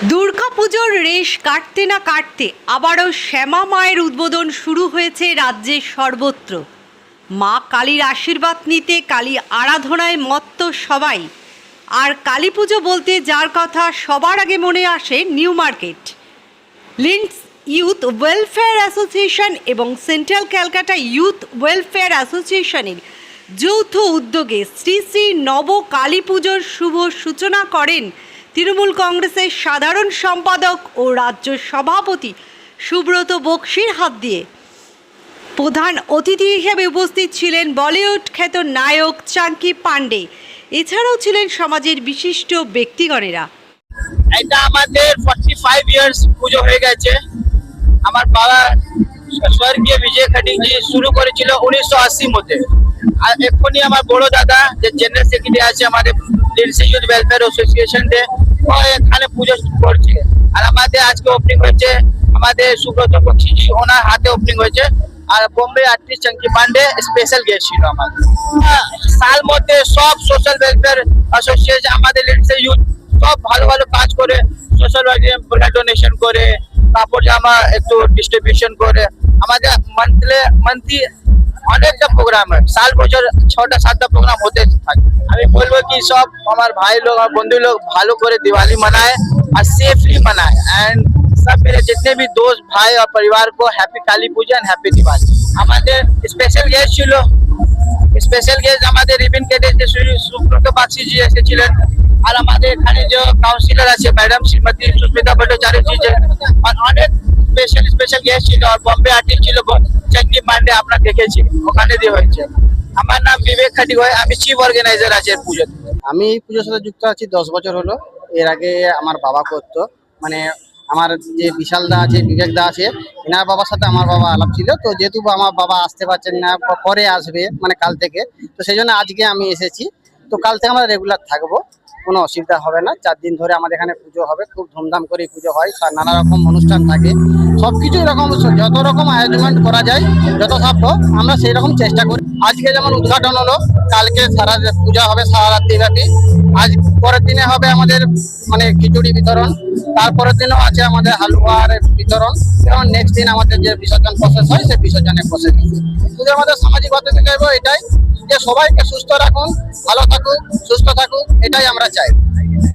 পুজোর রেশ কাটতে না কাটতে আবারও শ্যামা মায়ের উদ্বোধন শুরু হয়েছে রাজ্যের সর্বত্র। মা কালীর আশীর্বাদ নিতে কালী আরাধনায় মত্ত সবাই। আর কালী পুজো বলতে যার কথা সবার আগে মনে আসে New Market. Lindsay youth welfare association এবং সেন্ট্রাল ক্যালকাটা ইউথ ওয়েলফেয়ার অ্যাসোসিয়েশনের যৌথ উদ্যোগে শ্রী শ্রী নব কালী পুজোর শুভ সূচনা করেন তৃণমূল কংগ্রেসের সাধারণ সম্পাদক ও রাজ্য সভাপতি সুব্রত বক্সির হাত দিয়ে। প্রধান অতিথি হিসেবে উপস্থিত ছিলেন বলিউড খ্যাত নায়ক চাঙ্কি পান্ডে এছাড়াও ছিলেন সমাজের বিশিষ্ট ব্যক্তিগণেরা। এটা আমাদের ফর্টি ফাইভ ইয়ার্স পুজো হয়ে গেছে। আমার বাবা স্বর্গীয় বিজয় খাটিকজি শুরু করেছিল উনিশশো আশি মধ্যে। আর এক্ষুনি আমার বড় দাদা যে জেনারেল সেক্রেটারি আছে আমাদের লিডসি ইউথ ওয়েলফেয়ার অ্যাসোসিয়েশন ডে এখানে পুজো করছে। আর আমাদের আজকে ওপেনিং হয়েছে আমাদের সুব্রত বক্সিজি ওনার হাতে ওপেনিং হয়েছে। আর Bombay artist Chunky Pandey special guest ছিল আমাদের। হ্যাঁ, সাল মধ্যে সব সোশ্যাল ওয়েলফেয়ার অ্যাসোসিয়েশন আমাদের লিডসি ইউথ সব ভালো ভালো কাজ করে সোশ্যাল ব্লাড ডোনেশন করে কাপড় জামা একটু ডিস্ট্রিবিউশন করে আমাদের মান্থলি মান্থলি অনেকটা প্রোগ্রাম হয় সাল বছর ছটা সাতটা প্রোগ্রাম হতে থাকে আমি বলবো কি সব আমার ভাই লোক আমার বন্ধু লোক ভালো করে दिवाली मनाए और सेफली मनाए एंड सब मेरे जितने भी दोस्त भाई और परिवार को happy Kali Puja and happy Diwali আমাদের স্পেশাল গেস্ট ছিল স্পেশাল গেস্ট আমাদের রিবিন কেটে যে শ্রী সুব্রত বাগচি জি এসেছিলেন আর আমাদের এখানে যে কাউন্সিলর আছে ম্যাডাম শ্রীমতী সুস্মিতা ভট্টাচার্য জি যে আর অনেক স্পেশাল স্পেশাল গেস্ট ছিল আর বম্বে আর্টিস্ট আপনার দেখেছি, ওখানে দিয়ে হয়েছে। আমার নাম বিবেক খাটিগয় আমি চিফ অর্গানাইজার আছে পুজোতে। আমি এই পুজোর সাথে যুক্ত আছি দশ বছর হলো। এর আগে আমার বাবা করতো। মানে আমার যে বিশাল দা আছে, বিবেক দা আছে, এনার বাবার সাথে আমার বাবা আলাপ ছিল। তো যেহেতু আমার বাবা আসতে পারছেন না পরে আসবে মানে কাল থেকে। তো সেই জন্য আজকে আমি এসেছি। তো কাল থেকে আমরা রেগুলার থাকব। কোনো অসুবিধা হবে না। চার দিন ধরে আমাদের এখানে পুজো হবে, খুব ধুমধাম করে পুজো হয় আর নানা রকম অনুষ্ঠান থাকে। সবকিছু এরকম যত রকম অ্যারেঞ্জমেন্ট করা যায়, যত সাধ্য আমরা সেই রকম চেষ্টা করি। আজকে যেমন উদ্ঘাটন হলো, কালকে সারা পূজা হবে সারা রাত্রি ব্যাপী আজ পরের দিনে হবে আমাদের মানে খিচুড়ি বিতরণ। তারপরের দিনও আছে আমাদের হালুয়ার বিতরণ। এবং নেক্সট দিন আমাদের যে বিসর্জন প্রসেস হয়, সেই বিসর্জনের প্রসেস শুধু আমাদের সামাজিক চাইব এটাই, যে সবাইকে সুস্থ রাখুন ভালো থাকুক সুস্থ থাকুক এটাই আমরা চাই।